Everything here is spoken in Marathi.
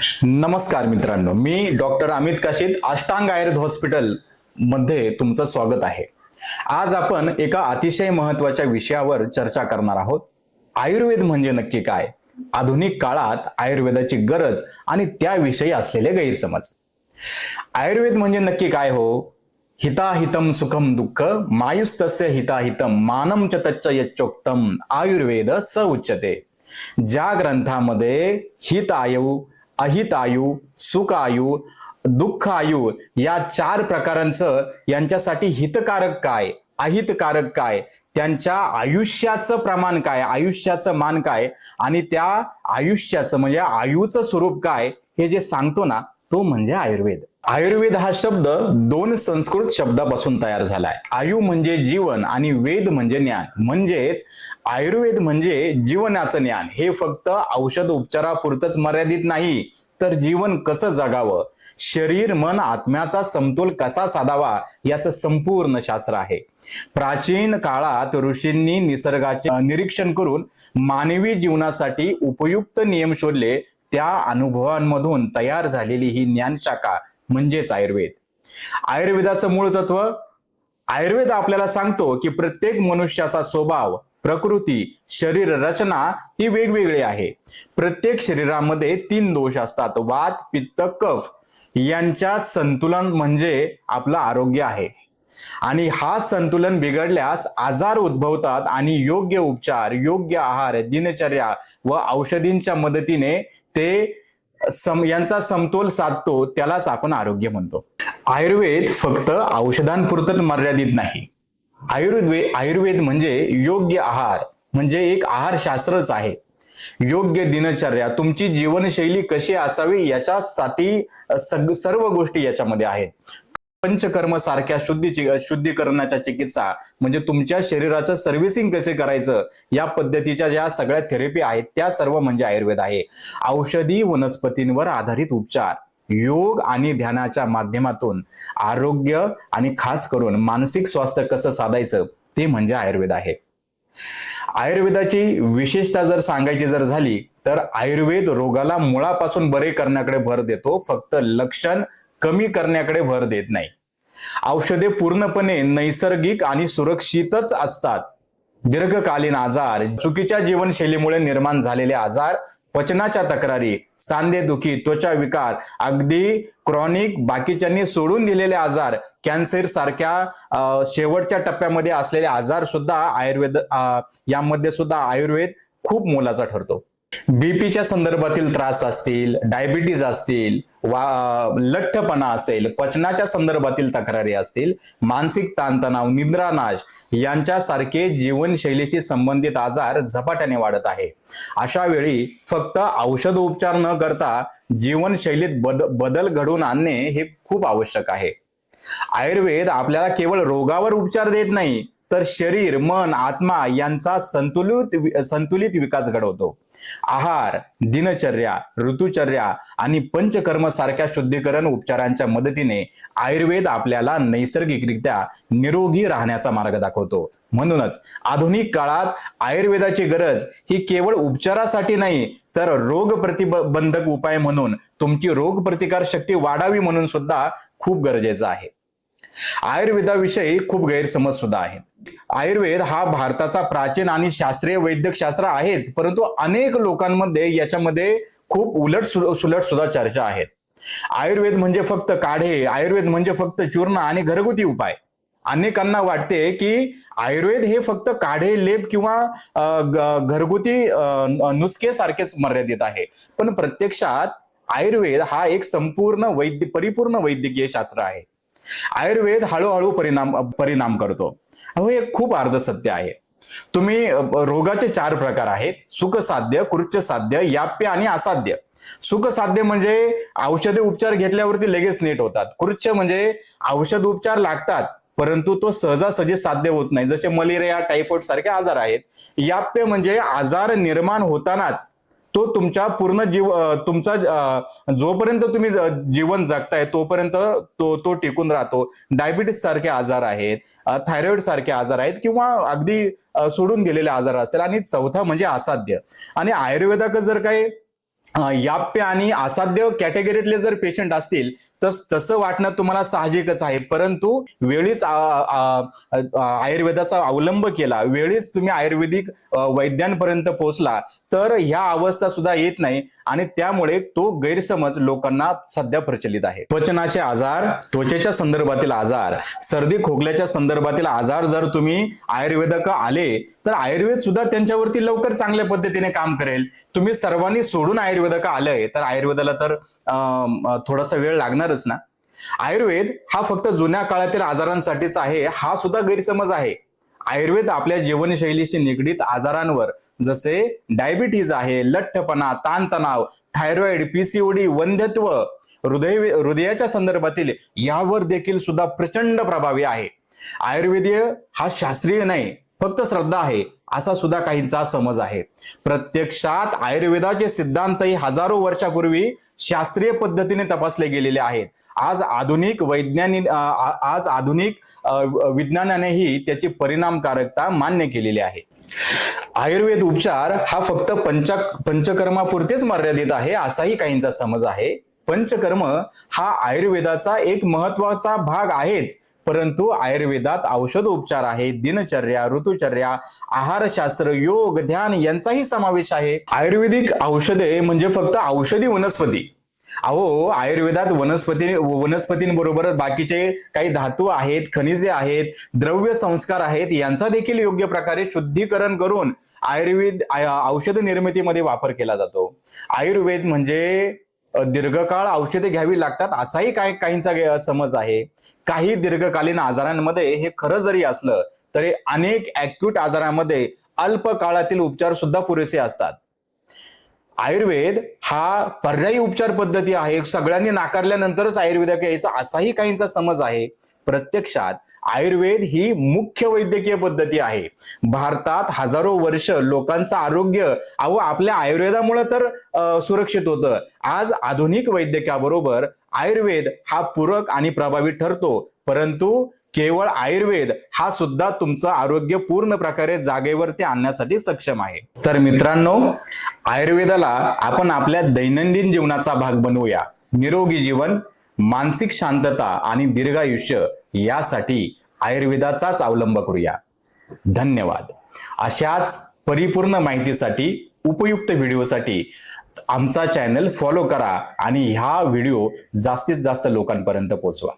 नमस्कार मित्रांनो मी डॉक्टर अमित काशीत अष्टांग आयुर्वेद हॉस्पिटलमध्ये तुमचं स्वागत आहे. आज आपण एका अतिशय महत्त्वाच्या विषयावर चर्चा करणार आहोत. आयुर्वेद म्हणजे नक्की काय? आधुनिक काळात आयुर्वेदाची गरज आणि त्याविषयी असलेले गैरसमज. आयुर्वेद म्हणजे नक्की काय हो? हिताहितम सुखम दुःख मायुस्तस्य हिताहितम मानम च तच्च यच्चोक्तम आयुर्वेद स उच्यते ज्या ग्रंथामध्ये हित आयु अहित आयु सुख आयु दुःख आयु या चार प्रकारांचं यांच्यासाठी हितकारक काय? अहितकारक काय? त्यांच्या आयुष्याचं प्रमाण काय? आयुष्याचं मान काय? आणि त्या आयुष्याचं म्हणजे आयुचं स्वरूप काय? हे जे सांगतो ना तो म्हणजे आयुर्वेद. आयुर्वेद हा शब्द दोन संस्कृत शब्दापासून तयार झालाय. आयु म्हणजे जीवन आणि वेद म्हणजे ज्ञान. म्हणजेच आयुर्वेद म्हणजे जीवनाचं ज्ञान. हे फक्त औषध उपचारापुरतच मर्यादित नाही तर जीवन कसं जगावं? शरीर मन आत्म्याचा समतोल कसा साधावा याचं संपूर्ण शास्त्र आहे. प्राचीन काळात ऋषींनी निसर्गाचे निरीक्षण करून मानवी जीवनासाठी उपयुक्त नियम शोधले. त्या अनुभवांमधून तयार झालेली ही ज्ञानशाखा म्हणजेच आयुर्वेद. आयुर्वेदाचं मूळ तत्व आयुर्वेद आपल्याला सांगतो की प्रत्येक मनुष्याचा स्वभाव प्रकृती शरीर रचना ही वेगवेगळी आहे. प्रत्येक शरीरामध्ये तीन दोष असतात वात पित्त कफ. यांच्या संतुलन म्हणजे आपलं आरोग्य आहे. आणि हा संतुलन बिघडल्यास आजार उद्भवतात आणि योग्य उपचार योग्य आहार दिनचर्या व औषधींच्या मदतीने ते सम यांचा समतोल साधतो त्यालाच आपण आरोग्य म्हणतो. आयुर्वेद फक्त औषधांपुरतच मर्यादित नाही. आयुर्वेद आयुर्वेद म्हणजे योग्य आहार म्हणजे एक आहारशास्त्रच आहे. योग्य दिनचर्या तुमची जीवनशैली कशी असावी याच्यासाठी सर्व गोष्टी याच्यामध्ये आहेत. पंचकर्म सारख्या शुद्धीची शुद्धीकरणाच्या चिकित्सा म्हणजे तुमच्या शरीराचं सर्व्हिसिंग कसे करायचं या पद्धतीच्या ज्या सगळ्या थेरपी आहेत त्या सर्व म्हणजे आयुर्वेद आहे. औषधी वनस्पतींवर आधारित उपचार योग आणि ध्यानाच्या माध्यमातून आरोग्य आणि खास करून मानसिक स्वास्थ्य कसं साधायचं ते म्हणजे आयुर्वेद आहे. आयुर्वेदाची विशेषता जर सांगायची जर झाली तर आयुर्वेद रोगाला मुळापासून बरे करण्याकडे भर देतो फक्त लक्षण कमी करण्याकडे भर देत नाही. औषधे पूर्णपणे नैसर्गिक आणि सुरक्षितच असतात. दीर्घकालीन आजार चुकीच्या जीवनशैलीमुळे निर्माण झालेले आजार पचनाच्या तक्रारी सांधेदुखी त्वचा विकार अगदी क्रॉनिक बाकीच्यांनी सोडून दिलेले आजार कॅन्सर सारख्या शेवटच्या टप्प्यामध्ये असलेले आजार सुद्धा आयुर्वेद यामध्ये सुद्धा आयुर्वेद खूप मोलाचा ठरतो. बीपीच्या संदर्भातील त्रास असतील डायबिटीज असतील वा लठ्ठपणा असेल पचनाच्या संदर्भातील तक्रारी असतील मानसिक ताणतणाव निद्रानाश यांच्यासारखे जीवनशैलीशी संबंधित आजार झपाट्याने वाढत आहे. अशा वेळी फक्त औषध उपचार न करता जीवनशैलीत बद बदल घडवून आणणे हे खूप आवश्यक आहे. आयुर्वेद आपल्याला केवळ रोगावर उपचार देत नाही तर शरीर मन आत्मा यांचा संतुलित संतुलित विकास घडवतो. आहार दिनचर्या ऋतुचर्या आणि पंचकर्म सारख्या शुद्धीकरण उपचारांच्या मदतीने आयुर्वेद आपल्याला नैसर्गिकरित्या निरोगी राहण्याचा मार्ग दाखवतो. म्हणूनच आधुनिक काळात आयुर्वेदाची गरज ही केवळ उपचारासाठी नाही तर रोग प्रतिबंधक उपाय म्हणून तुमची रोग प्रतिकार शक्ती वाढावी म्हणून सुद्धा खूप गरजेचं आहे. आयुर्वेदाविषयी खूप गैरसमज सुद्धा आहेत. आयुर्वेद हा भारताचा प्राचीन आणि शास्त्रीय वैद्यकशास्त्र आहेच परंतु अनेक लोकांमध्ये याच्यामध्ये खूप उलट सुलट सुद्धा चर्चा आहेत आयुर्वेद म्हणजे फक्त काढे आयुर्वेद म्हणजे फक्त चूर्ण आणि घरगुती उपाय. अनेकांना वाटते की आयुर्वेद हे फक्त काढे लेप किंवा घरगुती नुसकेसारखेच मर्यादित आहे. पण प्रत्यक्षात आयुर्वेद हा एक संपूर्ण वैद्य परिपूर्ण वैद्यकीय शास्त्र आहे. आयुर्वेद हळूहळू परिणाम परिणाम करतो. अहो हे खूप अर्धसत्य आहे. तुम्ही रोगाचे चार प्रकार आहेत. सुखसाध्य कृच्च साध्य याप्य आणि असाध्य. सुखसाध्य म्हणजे औषधे उपचार घेतल्यावरती लगेच नीट होतात. कृच्छ म्हणजे औषध उपचार लागतात परंतु तो सहजासहजी साध्य होत नाही. जसे मलेरिया टायफॉइड सारखे आजार आहेत. याप्य म्हणजे आजार निर्माण होतानाच तो तुमच्या पूर्ण जीव तुमचा जोपर्यंत तुम्ही जीवन जगताय तोपर्यंत तो तो टिकून राहतो. डायबिटीस सारखे आजार आहेत थायरॉइड सारखे आजार आहेत किंवा अगदी सोडून गेलेले आजार असतील. आणि चौथा म्हणजे असाध्य. आणि आयुर्वेदाक जर काही याप्य आणि असाध्य कॅटेगरीतले जर पेशंट असतील तर तसं वाटणं तुम्हाला साहजिकच आहे. परंतु वेळीच आयुर्वेदाचा अवलंब केला वेळीच तुम्ही आयुर्वेदिक वैद्यांपर्यंत पोहोचला तर ह्या अवस्था सुद्धा येत नाही आणि त्यामुळे तो गैरसमज लोकांना सध्या प्रचलित आहे. पचनाचे आजार त्वचेच्या संदर्भातील आजार सर्दी खोकल्याच्या संदर्भातील आजार जर तुम्ही आयुर्वेदक आले तर आयुर्वेद सुद्धा त्यांच्यावरती लवकर चांगल्या पद्धतीने काम करेल. तुम्ही सर्वांनी सोडून आयुर्वेद आयुर्वेदक आलंय तर आयुर्वेदाला तर अं, थोडासा वेळ लागणारच ना? आयुर्वेद हा फक्त जुन्या काळातील आजारांसाठीच आहे हा सुद्धा गैरसमज आहे. आयुर्वेद आपल्या जीवनशैलीशी निगडीत आजारांवर जसे डायबिटीज आहे लठ्ठपणा ताणतणाव थायरॉइड पीसीओडी वंध्यत्व हृदय हृदयाच्या संदर्भातील यावर देखील सुद्धा प्रचंड प्रभावी आहे. आयुर्वेदीय हा शास्त्रीय नाही फक्त श्रद्धा आहे असा सुद्धा काहींचा समज आहे. प्रत्यक्षात आयुर्वेदाचे सिद्धांतही हजारो वर्षापूर्वी शास्त्रीय पद्धतीने तपासले गेलेले आहेत. आज आधुनिक वैज्ञानिक आज आधुनिक विज्ञानानेही त्याची परिणामकारकता मान्य केलेली आहे. आयुर्वेद उपचार हा फक्त पंच पंचकर्मापुरतेच मर्यादित आहे असाही काहींचा समज आहे. पंचकर्म हा आयुर्वेदाचा एक महत्त्वाचा भाग आहेच. परंतु आयुर्वेदात औषध उपचार आहे दिनचर्या ऋतुचर्या आहारशास्त्र योग ध्यान यांचाही समावेश आहे. आयुर्वेदिक औषधे म्हणजे फक्त औषधी वनस्पती. अहो आयुर्वेदात वनस्पती वनस्पतींबरोबर बाकीचे काही धातू आहेत खनिजे आहेत द्रव्य संस्कार आहेत यांचा देखील योग्य प्रकारे शुद्धीकरण करून आयुर्वेद औषध निर्मितीमध्ये वापर केला जातो. आयुर्वेद म्हणजे दीर्घकाळ औषधे घ्यावी लागतात असाही काही काहींचा समज आहे. काही दीर्घकालीन आजारांमध्ये हे खरं जरी असलं तरी अनेक अॅक्यूट आजारांमध्ये अल्प काळातील उपचार सुद्धा पुरेसे असतात. आयुर्वेद हा पर्यायी उपचार पद्धती आहे. सगळ्यांनी नाकारल्यानंतरच आयुर्वेदाकडे यायचा असाही काहींचा समज आहे. प्रत्यक्षात आयुर्वेद ही मुख्य वैद्यकीय पद्धती आहे. भारतात हजारो वर्ष लोकांचं आरोग्य अहो आपल्या आयुर्वेदामुळे तर सुरक्षित होतं. आज आधुनिक वैद्यकाबरोबर आयुर्वेद हा पूरक आणि प्रभावी ठरतो. परंतु केवळ आयुर्वेद हा सुद्धा तुमचं आरोग्य पूर्ण प्रकारे जागेवरती आणण्यासाठी सक्षम आहे. तर मित्रांनो आयुर्वेदाला आपण आपल्या दैनंदिन जीवनाचा भाग बनवूया. निरोगी जीवन मानसिक शांतता आणि दीर्घायुष्य यासाठी आयुर्वेदाचाच अवलंब करूया. धन्यवाद. अशाच परिपूर्ण माहितीसाठी उपयुक्त व्हिडिओसाठी आमचा चॅनल फॉलो करा आणि ह्या व्हिडिओ जास्तीत जास्त लोकांपर्यंत पोहोचवा